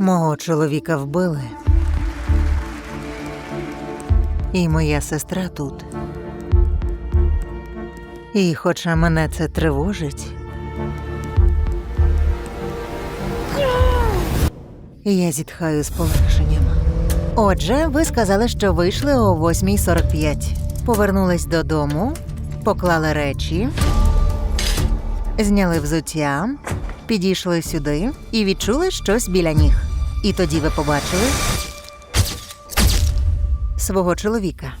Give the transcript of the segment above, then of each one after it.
Мого чоловіка вбили. І моя сестра тут. І хоча мене це тривожить. Я зітхаю з полегшенням. Отже, ви сказали, що вийшли о 8.45. Повернулись додому, поклали речі, зняли взуття, підійшли сюди і відчули щось біля ніг. І тоді ви побачили свого чоловіка.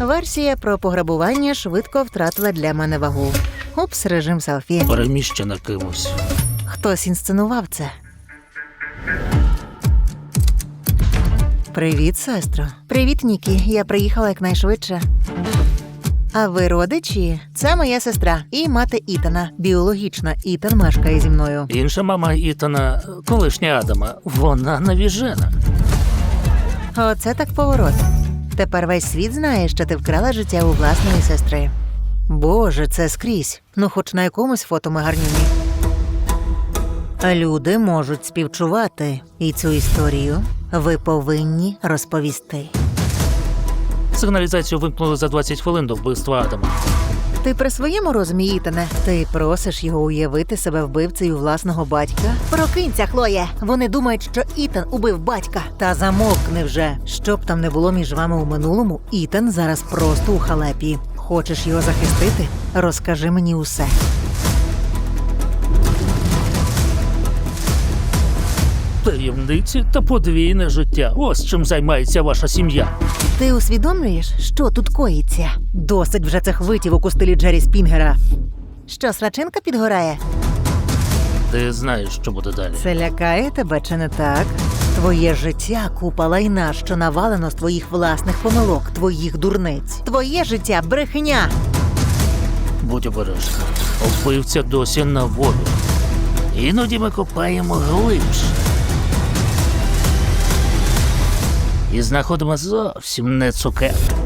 Версія про пограбування швидко втратила для мене вагу. Упс, режим селфі. Переміщена кимось. Хтось інсценував це. Привіт, сестро. Привіт, Нікі. Я приїхала якнайшвидше. А ви родичі? Це моя сестра і мати Ітана. Біологічна Ітан мешкає зі мною. Інша мама Ітана, колишня Адама, вона навіжена. Оце так поворот. Тепер весь світ знає, що ти вкрала життя у власної сестри. Боже, це скрізь. Ну, хоч на якомусь фото ми гарнюні. Люди можуть співчувати, і цю історію ви повинні розповісти. Сигналізацію вимкнули за 20 хвилин до вбивства Адама. Ти при своєму розумі, Ітане? Ти просиш його уявити себе вбивцею власного батька? Прокинься, Хлоє! Вони думають, що Ітан убив батька. Та замовкни вже. Щоб там не було між вами у минулому, Ітан зараз просто у халепі. Хочеш його захистити? Розкажи мені усе. Таємниці та подвійне життя. Ось чим займається ваша сім'я. Ти усвідомлюєш, що тут коїться? Досить вже цих витівок у стилі Джері Спінгера. Що, срачинка підгорає? Ти знаєш, що буде далі. Це лякає тебе чи не так? Твоє життя купа лайна, що навалено з твоїх власних помилок, твоїх дурниць. Твоє життя брехня. Будь обережна. Вбивця досі на волі. Іноді ми копаємо глибше. І знаходимо зовсім не цукерки.